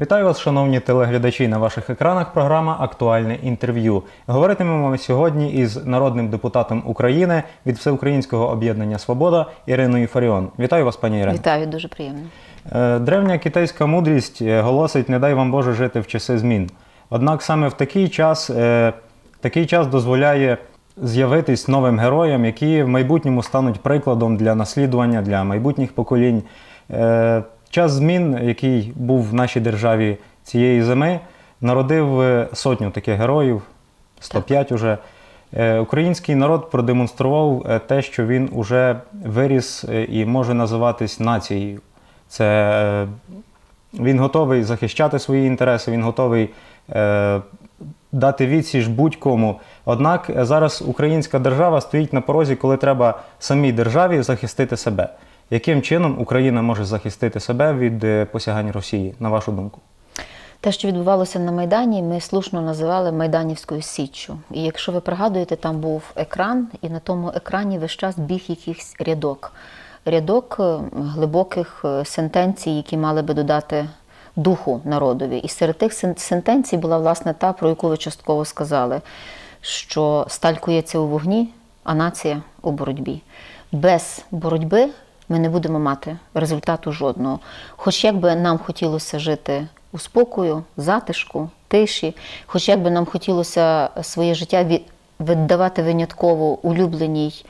Вітаю вас, шановні телеглядачі. На ваших екранах програма Актуальне інтерв'ю. Говоритимемо сьогодні із народним депутатом України від Всеукраїнського об'єднання Свобода Іриною Фаріон. Вітаю вас, пані Ірино. Вітаю, дуже приємно. Е, Древня китайська мудрість е, голосить не дай вам Боже жити в часи змін. Однак саме в такий час, е, такий час дозволяє з'явитись новим героям, які в майбутньому стануть прикладом для наслідування для майбутніх поколінь. Час змін, який був в нашій державі цієї зими, народив е, сотню таких героїв, 105 уже. Е, Український народ продемонстрував е, те, що він уже виріс і може називатись нацією. Це він готовий захищати свої інтереси, він готовий дати відсіч будь-кому. Однак зараз українська держава стоїть на порозі, коли треба самій державі захистити себе. Яким чином Україна може захистити себе від е, посягань Росії, на вашу думку? Те, що відбувалося на Майдані, ми слушно називали Майданівською Січчю. І якщо ви пригадуєте, там був екран, і на тому екрані весь час біг якийсь рядок. Рядок е, глибоких е, сентенцій, які мали би додати духу народові. І серед тих сен- сентенцій була власне та, про яку ви частково сказали, що сталь кується у вогні, а нація у боротьбі. Без боротьби ми не будемо мати результату жодного. Хоч як нам хотілося жити у спокою, затишку, тиші, хоч як би нам хотілося своє життя віддавати винятково улюбленій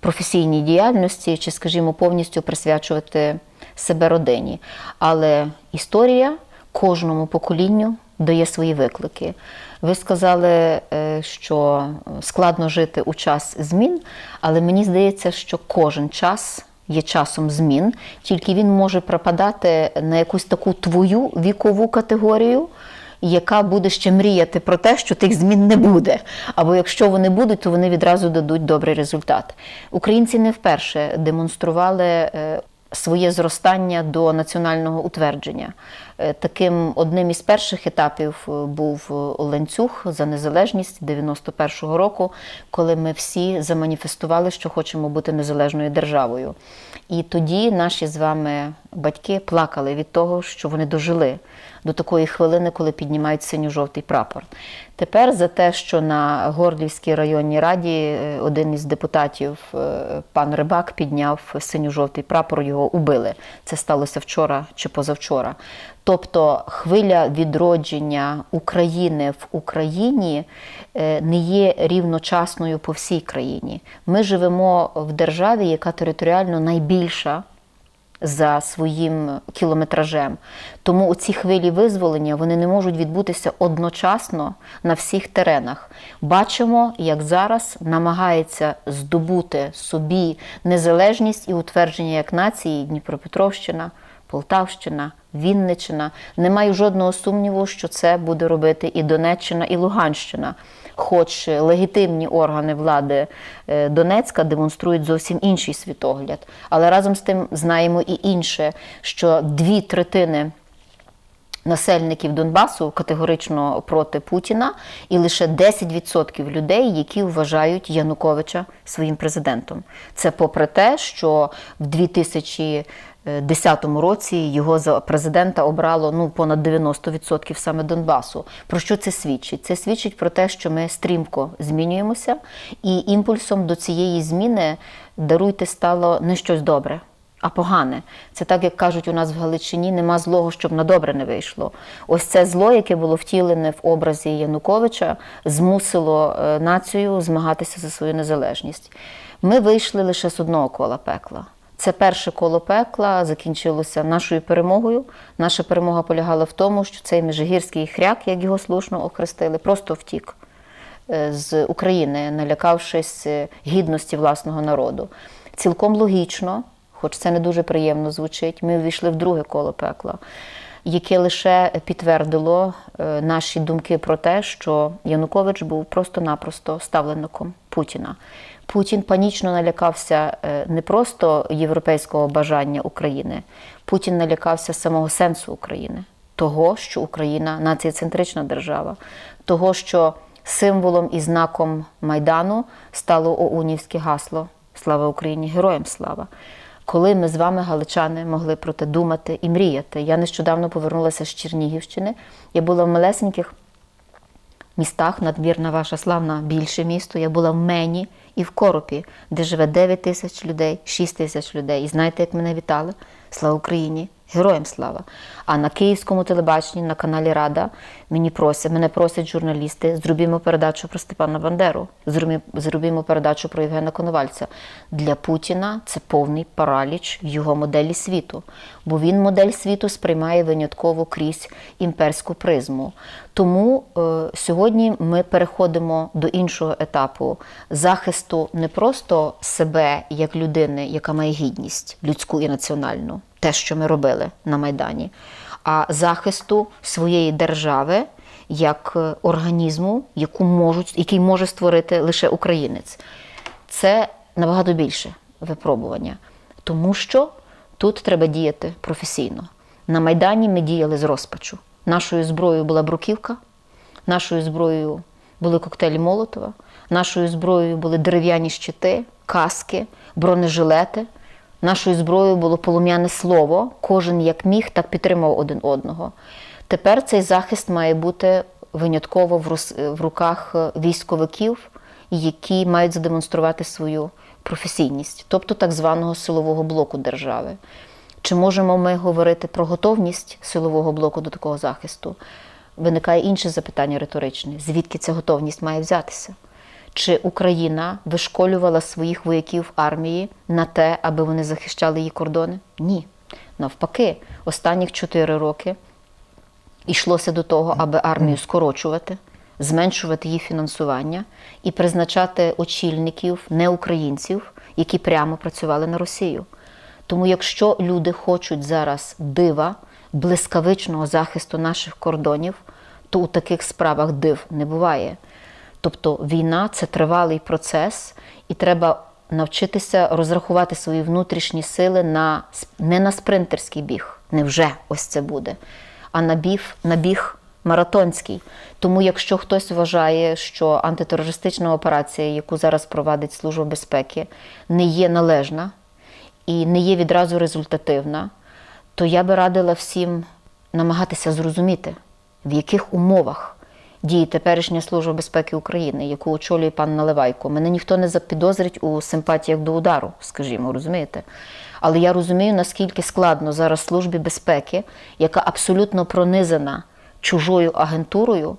професійній діяльності, чи, скажімо, повністю присвячувати себе родині. Але історія кожному поколінню дає свої виклики. Ви сказали, е, що складно жити у час змін, але мені здається, що кожен час є часом змін, тільки він може припадати на якусь таку твою вікову категорію. Яка буде ще мріяти про те, що тих змін не буде. Або якщо вони будуть, то вони відразу дадуть добрий результат. Українці не вперше демонстрували е, своє зростання до національного утвердження. Е, Таким одним із перших етапів е, був е, ланцюг за незалежність 91-го року, коли ми всі заманіфестували, що хочемо бути незалежною державою. І тоді наші з вами батьки плакали від того, що вони дожили до такої хвилини, коли піднімають синьо-жовтий прапор. Тепер за те, що на Горлівській районній раді е, один із депутатів, е, пан Рибак, підняв синьо-жовтий прапор, його убили. Це сталося вчора чи позавчора. Тобто хвиля відродження України в Україні е, не є рівночасною по всій країні. Ми живемо в державі, яка територіально найбільша за своїм кілометражем. Тому ці хвилі визволення вони не можуть відбутися одночасно на всіх теренах. Бачимо, як зараз намагається здобути собі незалежність і утвердження як нації Дніпропетровщина, Полтавщина, Вінниччина. Не маю жодного сумніву, що це буде робити і Донеччина, і Луганщина. Хоч легітимні органи влади е, Донецька демонструють зовсім інший світогляд. Але разом з тим знаємо і інше, що дві третини насельників Донбасу категорично проти Путіна, і лише 10% людей, які вважають Януковича своїм президентом. Це попри те, що в 2010 році його за президента обрало ну понад 90% саме Донбасу. Про що це свідчить? Це свідчить про те, що ми стрімко змінюємося, і імпульсом до цієї зміни даруйте стало не щось добре а погане. Це так, як кажуть у нас в Галичині, нема злого, щоб на добре не вийшло. Ось це зло, яке було втілене в образі Януковича, змусило е, націю змагатися за свою незалежність. Ми вийшли лише з одного кола пекла. Це перше коло пекла закінчилося нашою перемогою. Наша перемога полягала в тому, що цей межигірський хряк, як його слушно охрестили, просто втік е, з України, налякавшись е, гідності власного народу. Цілком логічно, хоч це не дуже приємно звучить, ми ввійшли в друге коло пекла, яке лише підтвердило е, наші думки про те, що Янукович був просто-напросто ставленником Путіна. Путін панічно налякався е, не просто європейського бажання України, Путін налякався самого сенсу України, того, що Україна націєцентрична держава, того, що символом і знаком Майдану стало ОУНівське гасло Слава Україні! Героям слава! Коли ми з вами, галичани, могли про те думати і мріяти. Я нещодавно повернулася з Чернігівщини. Я була в малесеньких містах, надмірна ваша славна більше місто. Я була в Мені і в Коропі, де живе 9 тисяч людей, 6 тисяч людей. І знаєте, як мене вітали? Слава Україні! Героям слава! А на київському телебаченні, на каналі Рада, мені просять, мене просять журналісти, зробімо передачу про Степана Бандеру, зробімо, зробімо передачу про Євгена Коновальця. Для Путіна це повний параліч в його моделі світу, бо він модель світу сприймає винятково крізь імперську призму. Тому е, сьогодні ми переходимо до іншого етапу захисту не просто себе як людини, яка має гідність людську і національну, те, що ми робили на Майдані, а захисту своєї держави як е, організму, яку можуть, який може створити лише українець. Це набагато більше випробування, тому що тут треба діяти професійно. На Майдані ми діяли з розпачу. Нашою зброєю була бруківка, нашою зброєю були коктейлі Молотова, нашою зброєю були дерев'яні щити, каски, бронежилети. Нашою зброєю було полум'яне слово. Кожен як міг, так підтримав один одного. Тепер цей захист має бути винятково в руках е, військовиків, які мають задемонструвати свою професійність, тобто так званого силового блоку держави. Чи можемо ми говорити про готовність силового блоку до такого захисту? Виникає інше запитання риторичне: звідки ця готовність має взятися? Чи Україна вишколювала своїх вояків армії на те, аби вони захищали її кордони? Ні. Навпаки, останніх чотири роки йшлося до того, аби армію скорочувати, зменшувати її фінансування і призначати очільників неукраїнців, які прямо працювали на Росію. Тому, якщо люди хочуть зараз дива, блискавичного захисту наших кордонів, то у таких справах див не буває. Тобто війна це тривалий процес, і треба навчитися розрахувати свої внутрішні сили на не на спринтерський біг, невже ось це буде, а на біг, на біг маратонський. Тому, якщо хтось вважає, що антитерористична операція, яку зараз провадить Служба безпеки, не є належна і не є відразу результативна, то я би радила всім намагатися зрозуміти, в яких умовах діє теперішня Служба безпеки України, яку очолює пан Наливайко. Мене ніхто не запідозрить у симпатіях до удару, скажімо, розумієте? Але я розумію, наскільки складно зараз службі безпеки, яка абсолютно пронизана чужою агентурою,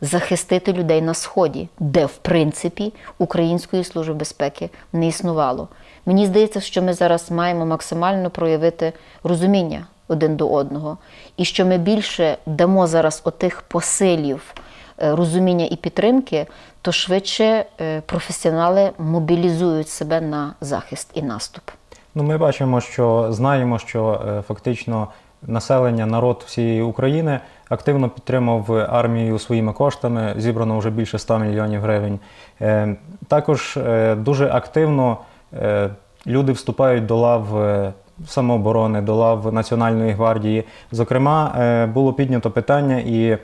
захистити людей на сході, де в принципі української служби безпеки не існувало. Мені здається, що ми зараз маємо максимально проявити розуміння один до одного, і що ми більше дамо зараз отих посилів розуміння і підтримки, то швидше е, професіонали мобілізують себе на захист і наступ. Ну, ми бачимо, що знаємо, що е, фактично населення, народ всієї України активно підтримав армію своїми коштами. Зібрано вже більше 100 мільйонів гривень. Е, Також е, дуже активно е, люди вступають до лав. е, Самооборони до лав Національної гвардії. Зокрема, е, було піднято питання і е,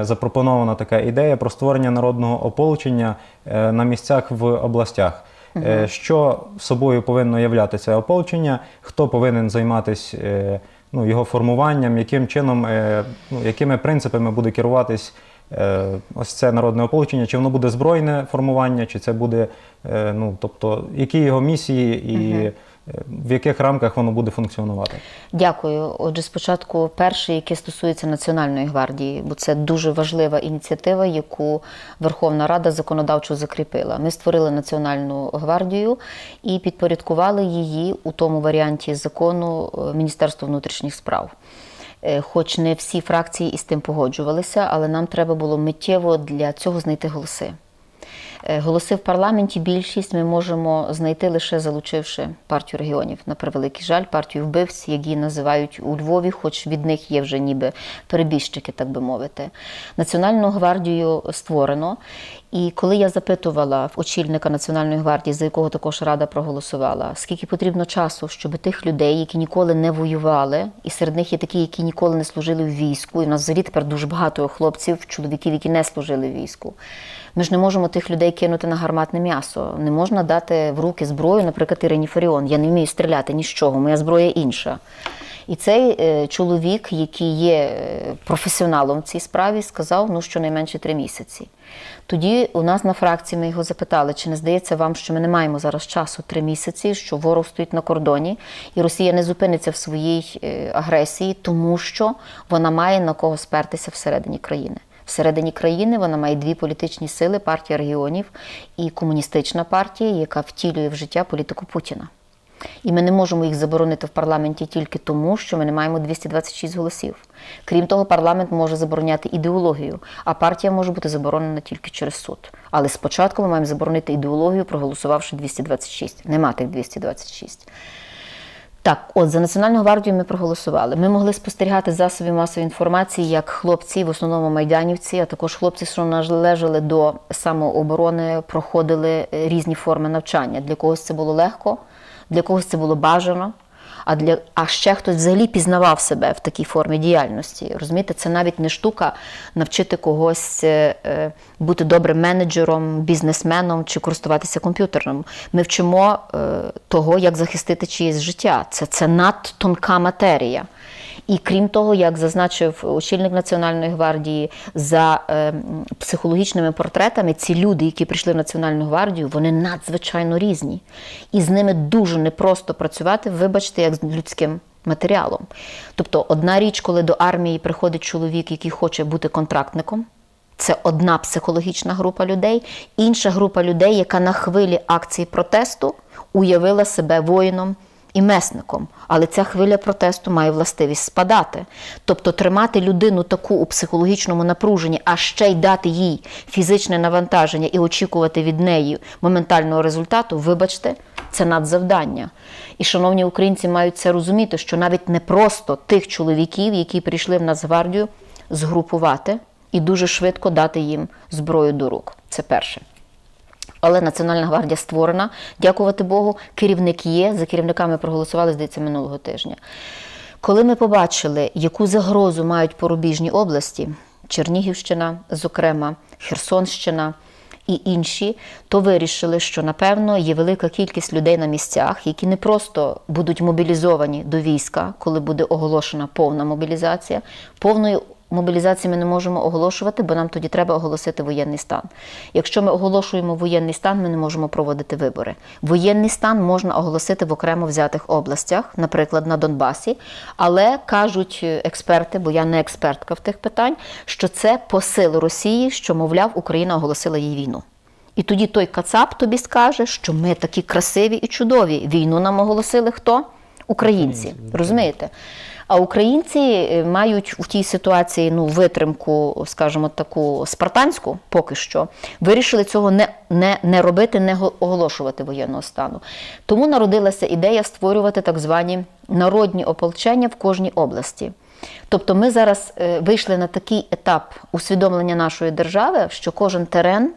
запропонована така ідея про створення народного ополчення е, на місцях в областях. Е, Що собою повинно являти це ополчення, хто повинен займатися е, ну, його формуванням, яким чином, е, ну, якими принципами буде керуватись е, ось це народне ополчення, чи воно буде збройне формування, чи це буде, е, ну, тобто, які його місії і е, в яких рамках воно буде функціонувати. Дякую. Отже, спочатку перший, який стосується Національної гвардії, бо це дуже важлива ініціатива, яку Верховна Рада законодавчо закріпила. Ми створили Національну гвардію і підпорядкували її у тому варіанті закону е, Міністерства внутрішніх справ. Е, Хоч не всі фракції із тим погоджувалися, але нам треба було миттєво для цього знайти голоси. Е, Голоси в парламенті більшість ми можемо знайти лише залучивши партію регіонів. На превеликий жаль, партію вбивць, які називають у Львові, хоч від них є вже ніби перебіжчики, так би мовити. Національну гвардію створено, І коли я запитувала в очільника Національної гвардії, за якого також рада проголосувала, скільки потрібно часу, щоб тих людей, які ніколи не воювали, і серед них є такі, які ніколи не служили в війську, і в нас взагалі тепер дуже багато хлопців, чоловіків, які не служили в війську. Ми ж не можемо тих людей кинути на гарматне м'ясо. Не можна дати в руки зброю, наприклад, Ірині Фаріон. Я не вмію стріляти ні з чого, моя зброя інша. І цей е, чоловік, який є е, професіоналом в цій справі, сказав ну щонайменше три місяці. Тоді у нас на фракції ми його запитали, чи не здається вам, що ми не маємо зараз часу три місяці, що ворог стоїть на кордоні, і Росія не зупиниться в своїй е, агресії, тому що вона має на кого спертися всередині країни. Всередині країни вона має дві політичні сили: партія регіонів і комуністична партія, яка втілює в життя політику Путіна. І ми не можемо їх заборонити в парламенті тільки тому, що ми не маємо 226 голосів. Крім того, парламент може забороняти ідеологію, а партія може бути заборонена тільки через суд. Але спочатку ми маємо заборонити ідеологію, проголосувавши 226. Нема тих 226. Так, от за Національну гвардію ми проголосували. Ми могли спостерігати засоби масової інформації, як хлопці, в основному майданівці, а також хлопці, що належали до самооборони, проходили е, різні форми навчання. Для когось це було легко, для когось це було бажано. А для а ще хтось взагалі пізнавав себе в такій формі діяльності. Розумієте, це навіть не штука навчити когось е, е, бути добрим менеджером, бізнесменом чи користуватися комп'ютером. Ми вчимо е, того, як захистити чиєсь життя. Це, це надтонка матерія. І крім того, як зазначив очільник Національної гвардії, за е, психологічними портретами, ці люди, які прийшли в Національну гвардію, вони надзвичайно різні. І з ними дуже непросто працювати, вибачте, як з людським матеріалом. Тобто, одна річ, коли до армії приходить чоловік, який хоче бути контрактником. Це одна психологічна група людей, інша група людей, яка на хвилі акції протесту уявила себе воїном і месником. Але ця хвиля протесту має властивість спадати. Тобто тримати людину таку у психологічному напруженні, а ще й дати їй фізичне навантаження і очікувати від неї моментального результату, вибачте, це надзавдання. І шановні українці мають це розуміти, що навіть не просто тих чоловіків, які прийшли в Нацгвардію, згрупувати і дуже швидко дати їм зброю до рук. Це перше. Але Національна гвардія створена, дякувати Богу, керівник є. За керівниками проголосували, здається, минулого тижня. Коли ми побачили, яку загрозу мають порубіжні області, Чернігівщина, зокрема, Херсонщина і інші, то вирішили, що напевно є велика кількість людей на місцях, які не просто будуть мобілізовані до війська, коли буде оголошена повна мобілізація. Повною Мобілізації ми не можемо оголошувати, бо нам тоді треба оголосити воєнний стан. Якщо ми оголошуємо воєнний стан, ми не можемо проводити вибори. Воєнний стан можна оголосити в окремо взятих областях, наприклад, на Донбасі. Але кажуть експерти, бо я не експертка в тих питань, що це посил Росії, що, мовляв, Україна оголосила їй війну. І тоді той Кацап тобі скаже, що ми такі красиві і чудові. Війну нам оголосили хто? Українці. Розумієте? А українці е, мають у тій ситуації ну, витримку, скажімо, таку спартанську, поки що, вирішили цього не, не, не робити, не оголошувати воєнного стану. Тому народилася ідея створювати так звані народні ополчення в кожній області. Тобто ми зараз е, вийшли на такий етап усвідомлення нашої держави, що кожен терен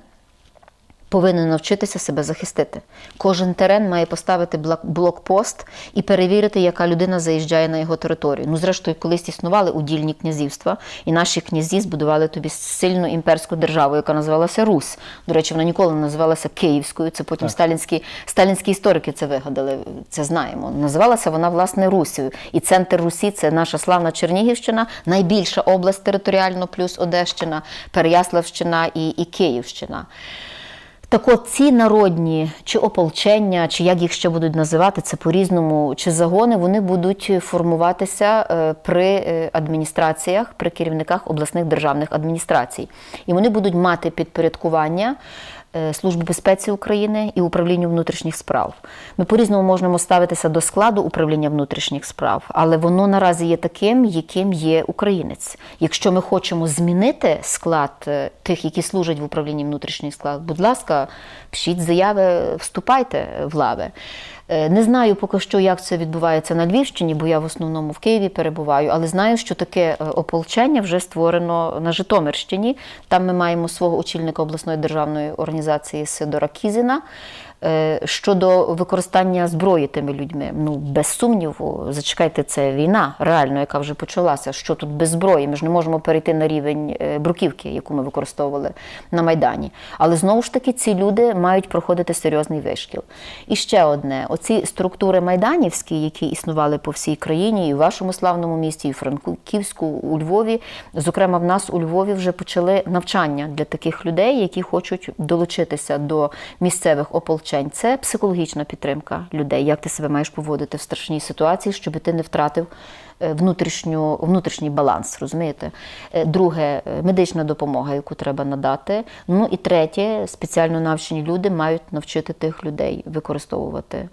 повинен навчитися себе захистити. Кожен терен має поставити блок- блокпост і перевірити, яка людина заїжджає на його територію. Ну, зрештою, колись існували удільні князівства, і наші князі збудували тобі сильну імперську державу, яка називалася Русь. До речі, вона ніколи не називалася Київською. Це потім сталінські, сталінські історики це вигадали. Це знаємо. Називалася вона власне Русію. І центр Русі це наша славна Чернігівщина, найбільша область територіально, плюс Одещина, Переяславщина і, і Київщина. Так от ці народні чи ополчення, чи як їх ще будуть називати, це по-різному, чи загони, вони будуть формуватися е, при е, адміністраціях, при керівниках обласних державних адміністрацій. І вони будуть мати підпорядкування е, Служби безпеці України і управлінню внутрішніх справ. Ми по-різному можемо ставитися до складу управління внутрішніх справ, але воно наразі є таким, яким є українець. Якщо ми хочемо змінити склад е, тих, які служать в управлінні внутрішніх справ, будь ласка, пишіть заяви, вступайте в лави. Е, Не знаю поки що, як це відбувається на Львівщині, бо я в основному в Києві перебуваю, але знаю, що таке е, ополчення вже створено на Житомирщині. Там ми маємо свого очільника обласної державної організації Сидора Кізіна. Е, Щодо використання зброї тими людьми, ну без сумніву, зачекайте, це війна реально, яка вже почалася. Що тут без зброї? Ми ж не можемо перейти на рівень е, бруківки, яку ми використовували на Майдані. Але знову ж таки ці люди мають проходити серйозний вишкіл. І ще одне: оці структури майданівські, які існували по всій країні, і в вашому славному місті, і в Франківську, у Львові. Зокрема, в нас у Львові вже почали навчання для таких людей, які хочуть долучитися до місцевих ополчень. Це психологічна підтримка людей. Як ти себе маєш поводити в страшній ситуації, щоб ти не втратив е, внутрішню, внутрішній баланс, розумієте? Е, Друге, е, медична допомога, яку треба надати. Ну і третє, спеціально навчені люди мають навчити тих людей використовувати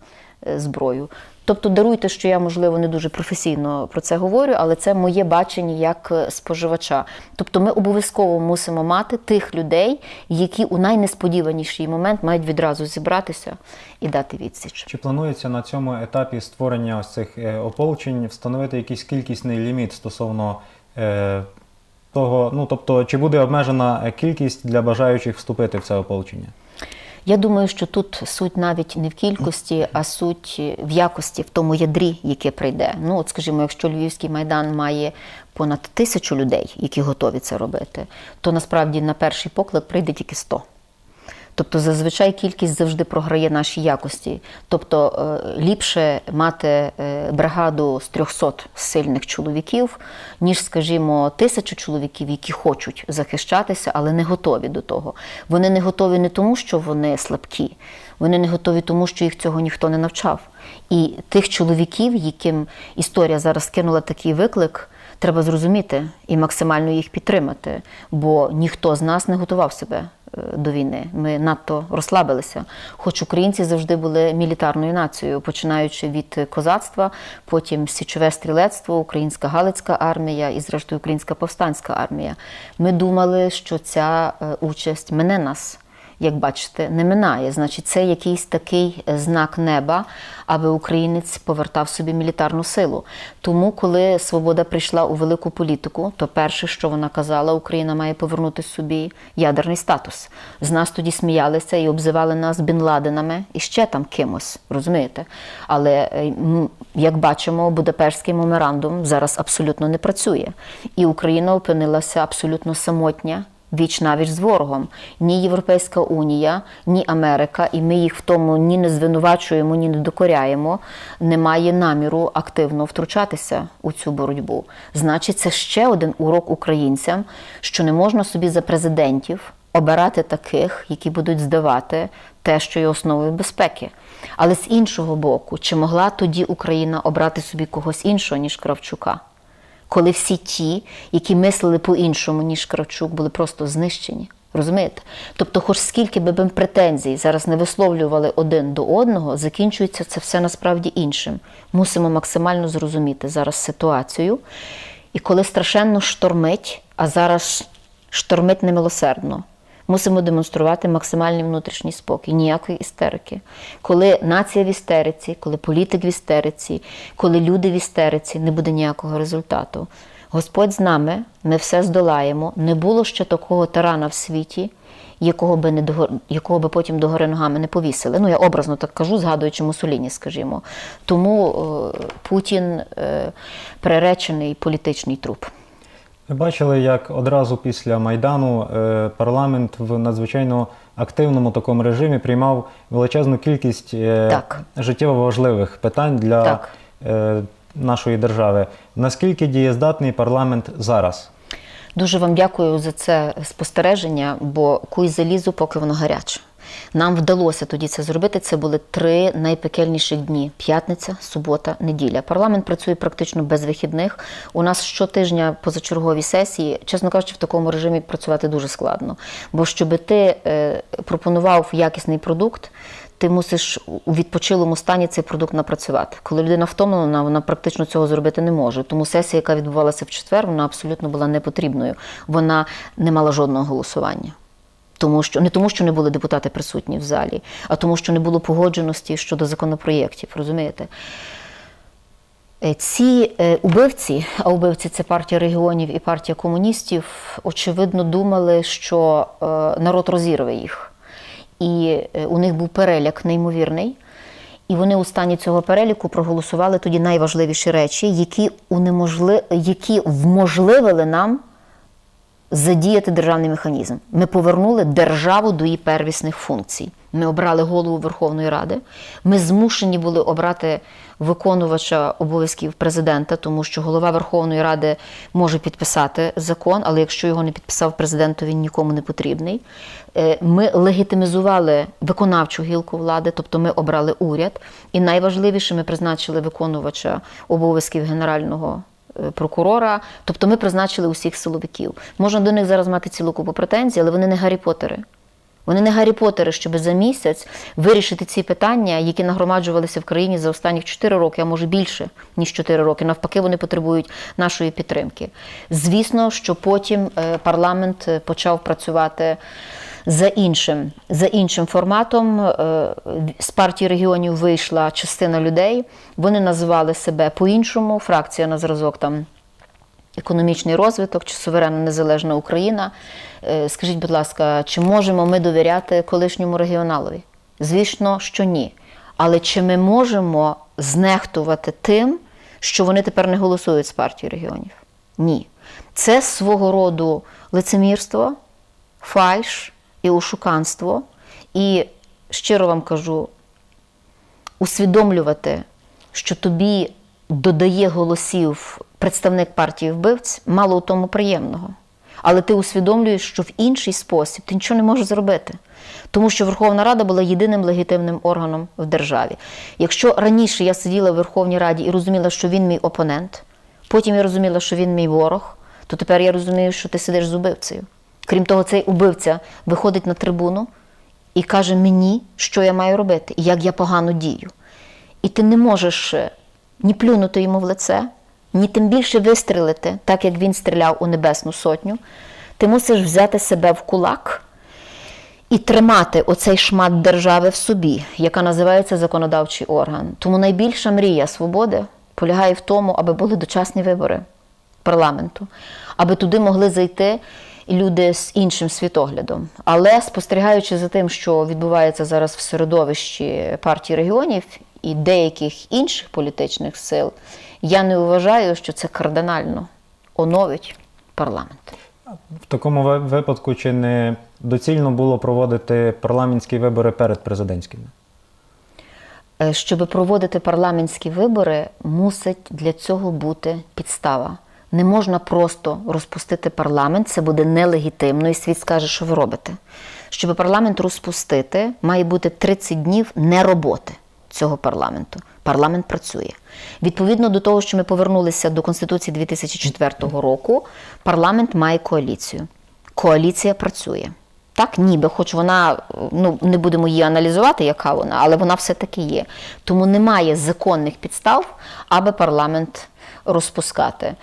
зброю. Тобто даруйте, що я, можливо, не дуже професійно про це говорю, але це моє бачення як е, споживача. Тобто ми обов'язково мусимо мати тих людей, які у найнесподіваніший момент мають відразу зібратися і дати відсіч. Чи планується на цьому етапі створення ось цих е, ополчень встановити якийсь кількісний ліміт стосовно е, того, ну тобто, чи буде обмежена е, кількість для бажаючих вступити в це ополчення? Я думаю, що тут суть навіть не в кількості, а суть в якості, в тому ядрі, яке прийде. Ну, от скажімо, якщо Львівський майдан має понад тисячу людей, які готові це робити, то насправді на перший поклик прийде тільки 100. Тобто зазвичай кількість завжди програє нашій якості. Тобто е, ліпше мати е, бригаду з 300 сильних чоловіків, ніж, скажімо, тисячу чоловіків, які хочуть захищатися, але не готові до того. Вони не готові не тому, що вони слабкі, вони не готові тому, що їх цього ніхто не навчав. І тих чоловіків, яким історія зараз кинула такий виклик. Треба зрозуміти і максимально їх підтримати, бо ніхто з нас не готував себе до війни. Ми надто розслабилися. Хоч українці завжди були мілітарною нацією, починаючи від козацтва, потім січове стрілецтво, українська галицька армія і, зрештою, українська повстанська армія. Ми думали, що ця е, участь мене нас як бачите, не минає. Значить, це якийсь такий е, знак неба, аби українець повертав собі мілітарну силу. Тому, коли свобода прийшла у велику політику, то перше, що вона казала, Україна має повернути собі ядерний статус. З нас тоді сміялися і обзивали нас бінладенами і ще там кимось, розумієте? Але е, як бачимо, Будапештський меморандум зараз абсолютно не працює, і Україна опинилася абсолютно самотня віч навіч з ворогом. Ні Європейська Унія, ні Америка, і ми їх в тому ні не звинувачуємо, ні не докоряємо. Немає наміру активно втручатися у цю боротьбу. Значить, це ще один урок українцям, що не можна собі за президентів обирати таких, які будуть здавати те, що є основою безпеки. Але з іншого боку, чи могла тоді Україна обрати собі когось іншого, ніж Кравчука? Коли всі ті, які мислили по-іншому, ніж Кравчук, були просто знищені. Розумієте? Тобто, хоч скільки би претензій зараз не висловлювали один до одного, закінчується це все насправді іншим. Мусимо максимально зрозуміти зараз ситуацію. І коли страшенно штормить, а зараз штормить немилосердно, мусимо демонструвати максимальний внутрішній спокій, ніякої істерики. Коли нація в істериці, коли політик в істериці, коли люди в істериці, не буде ніякого результату. Господь з нами, ми все здолаємо. Не було ще такого тарана в світі, якого би не догор... якого би потім догори ногами не повісили. Ну, я образно так кажу, згадуючи Мусоліні, скажімо. Тому е, Путін е, приречений політичний труп. Ви бачили, як одразу після Майдану е, парламент в надзвичайно активному такому режимі приймав величезну кількість е, Так. життєво важливих питань для Так. е, нашої держави. Наскільки дієздатний парламент зараз? Дуже вам дякую за це спостереження, бо куй залізу, поки воно гаряче. Нам вдалося тоді це зробити. Це були три найпекельніших дні: п'ятниця, субота, неділя. Парламент працює практично без вихідних. У нас щотижня позачергові сесії. Чесно кажучи, в такому режимі працювати дуже складно. Бо щоб ти е, пропонував якісний продукт. Ти мусиш у відпочилому стані цей продукт напрацювати. Коли людина втомлена, вона практично цього зробити не може. Тому сесія, яка відбувалася в четвер, вона абсолютно була непотрібною. Вона не мала жодного голосування. Тому що не тому, що не були депутати присутні в залі, а тому, що не було погодженості щодо законопроєктів. Розумієте? Е, Ці е, убивці, а убивці це партія регіонів і партія комуністів, очевидно, думали, що е, народ розірве їх. І у них був переляк неймовірний. І вони у стані цього переліку проголосували тоді найважливіші речі, які, унеможли... які вможливили нам задіяти державний механізм. Ми повернули державу до її первісних функцій. Ми обрали голову Верховної Ради. Ми змушені були обрати виконувача обов'язків президента, тому що голова Верховної Ради може підписати закон, але якщо його не підписав президент, то він нікому не потрібний. Е, Ми легітимізували виконавчу гілку влади, тобто ми обрали уряд. І найважливіше, ми призначили виконувача обов'язків генерального прокурора. Тобто ми призначили усіх силовиків. Можна до них зараз мати цілу купу претензій, але вони не Гаррі Поттери. Вони не Гаррі Поттери, щоб за місяць вирішити ці питання, які нагромаджувалися в країні за останні 4 роки, а може більше ніж 4 роки. Навпаки, вони потребують нашої підтримки. Звісно, що потім е, парламент е, почав працювати за іншим, за іншим форматом. Е, З партії регіонів вийшла частина людей. Вони називали себе по-іншому. Фракція на зразок там економічний розвиток чи суверенна незалежна Україна. Е, Скажіть, будь ласка, чи можемо ми довіряти колишньому регіоналові? Звісно, що ні. Але чи ми можемо знехтувати тим, що вони тепер не голосують з партії регіонів? Ні. Це свого роду лицемірство, фальш і ошуканство. І щиро вам кажу, усвідомлювати, що тобі додає голосів представник партії вбивць, мало у тому приємного. Але ти усвідомлюєш, що в інший спосіб ти нічого не можеш зробити. Тому що Верховна Рада була єдиним легітимним органом в державі. Якщо раніше я сиділа в Верховній Раді і розуміла, що він мій опонент, потім я розуміла, що він мій ворог, то тепер я розумію, що ти сидиш з убивцею. Крім того, цей убивця виходить на трибуну і каже мені, що я маю робити, і як я погано дію. І ти не можеш е, ні плюнути йому в лице, ні тим більше вистрілити, так як він стріляв у Небесну Сотню. Ти мусиш взяти себе в кулак і тримати оцей шмат держави в собі, яка називається законодавчий орган. Тому найбільша мрія свободи полягає в тому, аби були дочасні вибори парламенту, аби туди могли зайти люди з іншим світоглядом. Але спостерігаючи за тим, що відбувається зараз в середовищі партії регіонів і деяких інших політичних сил, я не вважаю, що це кардинально оновить парламент. В такому випадку чи не доцільно було проводити парламентські вибори перед президентськими? Е, Щоб проводити парламентські вибори, мусить для цього бути підстава. Не можна просто розпустити парламент, це буде нелегітимно, і світ скаже, що ви робите. Щоб парламент розпустити, має бути 30 днів нероботи цього парламенту. Парламент працює. Відповідно до того, що ми повернулися до Конституції 2004 року, парламент має коаліцію. Коаліція працює. Так, ніби, хоч вона, ну не будемо її аналізувати, яка вона, але вона все-таки є. Тому немає законних підстав, аби парламент розпускати.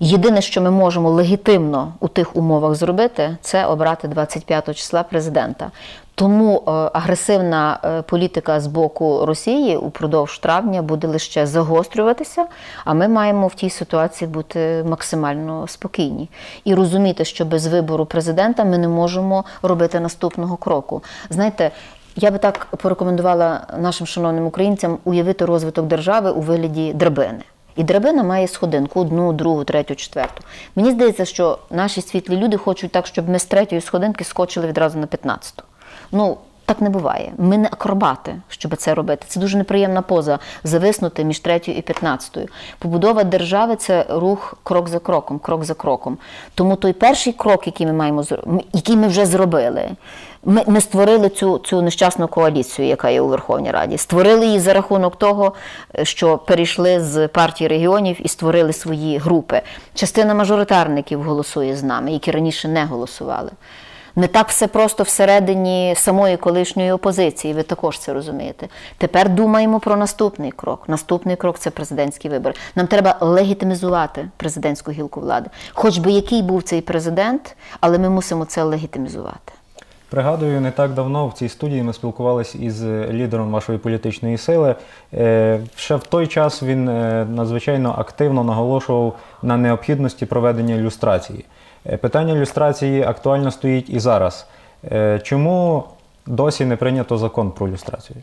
Єдине, що ми можемо легітимно у тих умовах зробити, це обрати 25 числа президента. Тому е, агресивна е, політика з боку Росії упродовж травня буде лише загострюватися, а ми маємо в тій ситуації бути максимально спокійні і розуміти, що без вибору президента ми не можемо робити наступного кроку. Знаєте, я би так порекомендувала нашим шановним українцям уявити розвиток держави у вигляді драбини. І драбина має сходинку одну, другу, третю, четверту. Мені здається, що наші світлі люди хочуть так, щоб ми з третьої сходинки скочили відразу на п'ятнадцяту. Ну, так не буває. Ми не акробати, щоб це робити. Це дуже неприємна поза зависнути між третьою і п'ятнадцятою. Побудова держави це рух крок за кроком, крок за кроком. Тому той перший крок, який ми маємо який ми вже зробили. Ми, ми створили цю, цю нещасну коаліцію, яка є у Верховній Раді. Створили її за рахунок того, що перейшли з партії регіонів і створили свої групи. Частина мажоритарників голосує з нами, які раніше не голосували. Не так все просто всередині самої колишньої опозиції, ви також це розумієте. Тепер думаємо про наступний крок. Наступний крок це президентські вибори. Нам треба легітимізувати президентську гілку влади. Хоч би який був цей президент, але ми мусимо це легітимізувати. Пригадую, не так давно в цій студії ми спілкувалися із лідером вашої політичної сили. Е, Ще в той час він е, надзвичайно активно наголошував на необхідності проведення люстрації. Е, Питання люстрації актуально стоїть і зараз. Е, Чому досі не прийнято закон про люстрацію?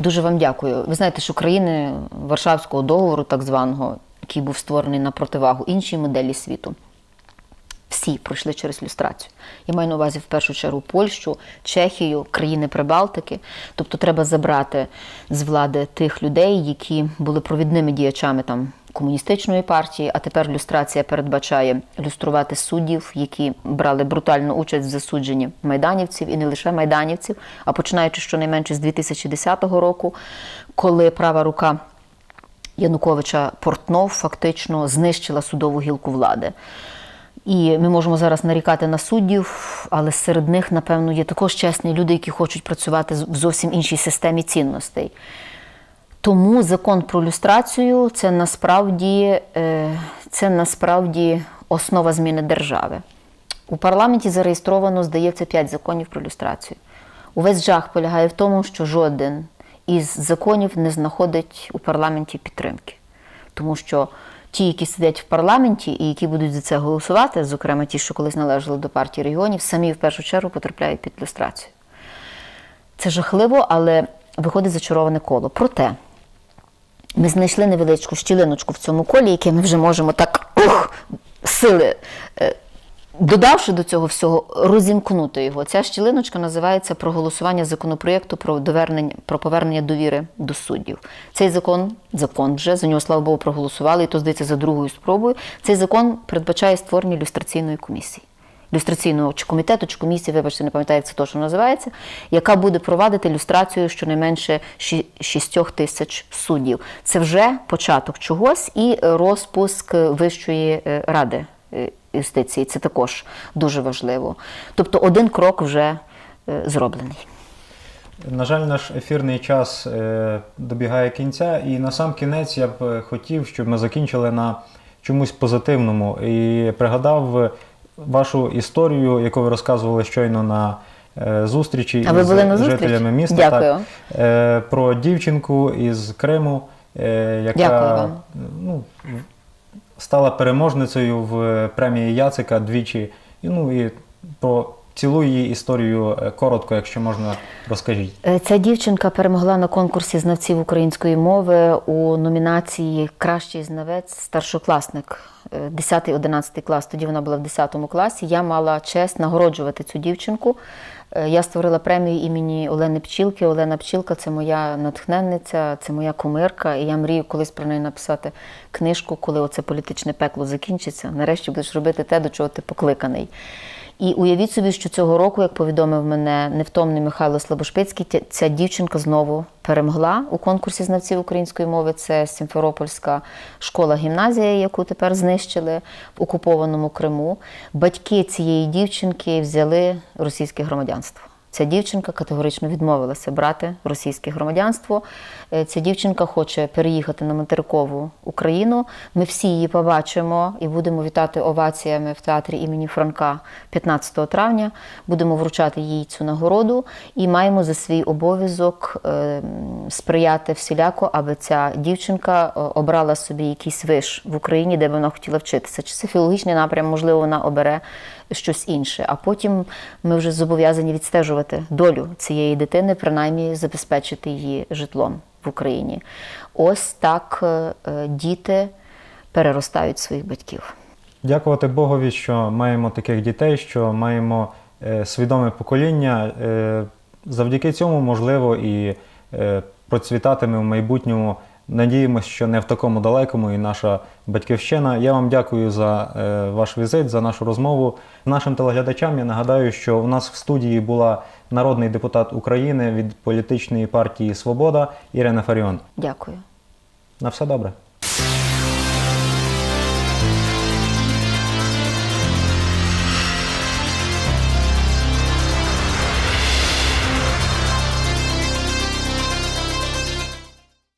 Дуже вам дякую. Ви знаєте, що країни Варшавського договору, так званого, який був створений на противагу іншій моделі світу, всі пройшли через люстрацію. Я маю на увазі в першу чергу Польщу, Чехію, країни Прибалтики. Тобто треба забрати з влади тих людей, які були провідними діячами там комуністичної партії, а тепер люстрація передбачає люструвати суддів, які брали брутальну участь в засудженні майданівців і не лише майданівців, а починаючи щонайменше з 2010 року, коли права рука Януковича Портнов фактично знищила судову гілку влади. І ми можемо зараз нарікати на суддів, але серед них, напевно, є також чесні люди, які хочуть працювати в зовсім іншій системі цінностей. Тому закон про люстрацію це насправді, е, це насправді основа зміни держави. У парламенті зареєстровано, здається, 5 законів про люстрацію. Увесь жах полягає в тому, що жоден із законів не знаходить у парламенті підтримки. Тому що ті, які сидять в парламенті і які будуть за це голосувати, зокрема ті, що колись належали до партії регіонів, самі в першу чергу потрапляють під люстрацію. Це жахливо, але виходить зачароване коло. Проте ми знайшли невеличку щілиночку в цьому колі, яке ми вже можемо так ух, сили, е, додавши до цього всього, розімкнути його. Ця щілиночка називається проголосування законопроєкту про довернення про повернення довіри до суддів. Цей закон, закон вже за нього, слава Богу, проголосували, і то здається за другою спробою. Цей закон передбачає створення люстраційної комісії. Люстраційного чи комітету, чи комісії, вибачте, не пам'ятаю, як це точно називається, яка буде провадити люстрацію щонайменше 6 тисяч суддів. Це вже початок чогось і розпуск Вищої е, ради е, юстиції. Це також дуже важливо. Тобто один крок вже е, зроблений. На жаль, наш ефірний час е, добігає кінця, і на сам кінець я б е, хотів, щоб ми закінчили на чомусь позитивному і пригадав вашу історію, яку ви розказували щойно на зустрічі А ви із на зустрічі? жителями міста. Дякую. Так, про дівчинку із Криму, яка Дякую вам. ну, стала переможницею в премії Яцика двічі. Ну, і про цілу її історію е, коротко, якщо можна, розкажіть. Е, Ця дівчинка перемогла на конкурсі знавців української мови у номінації Кращий знавець старшокласник. 10-11 клас, тоді вона була в 10 класі. Я мала честь нагороджувати цю дівчинку. Е, Я створила премію імені Олени Пчілки. Олена Пчілка це моя натхненниця, це моя кумирка. І я мрію колись про неї написати книжку, коли оце політичне пекло закінчиться. Нарешті будеш робити те, до чого ти покликаний. І уявіть собі, що цього року, як повідомив мене невтомний Михайло Слабошпицький, ця дівчинка знову перемогла у конкурсі знавців української мови. Це Сімферопольська школа-гімназія, яку тепер знищили в окупованому Криму. Батьки цієї дівчинки взяли російське громадянство. Ця дівчинка категорично відмовилася брати російське громадянство. Е, Ця дівчинка хоче переїхати на материкову Україну. Ми всі її побачимо і будемо вітати оваціями в театрі імені Франка 15 травня. Будемо вручати їй цю нагороду і маємо за свій обов'язок е, сприяти всіляко, аби ця дівчинка е, обрала собі якийсь виш в Україні, де б вона хотіла вчитися. Чи це філологічний напрям, можливо, вона обере щось інше. А потім ми вже зобов'язані відстежувати долю цієї дитини, принаймні забезпечити її житлом в Україні. Ось так е, е, діти переростають своїх батьків. Дякувати Богові, що маємо таких дітей, що маємо е, свідоме покоління. Завдяки цьому, можливо, і процвітатиме в майбутньому. Надіємося, що не в такому далекому і наша батьківщина. Я вам дякую за ваш візит, за нашу розмову. Нашим телеглядачам я нагадаю, що у нас в студії була народний депутат України від політичної партії Свобода Ірина Фаріон. Дякую. На все добре.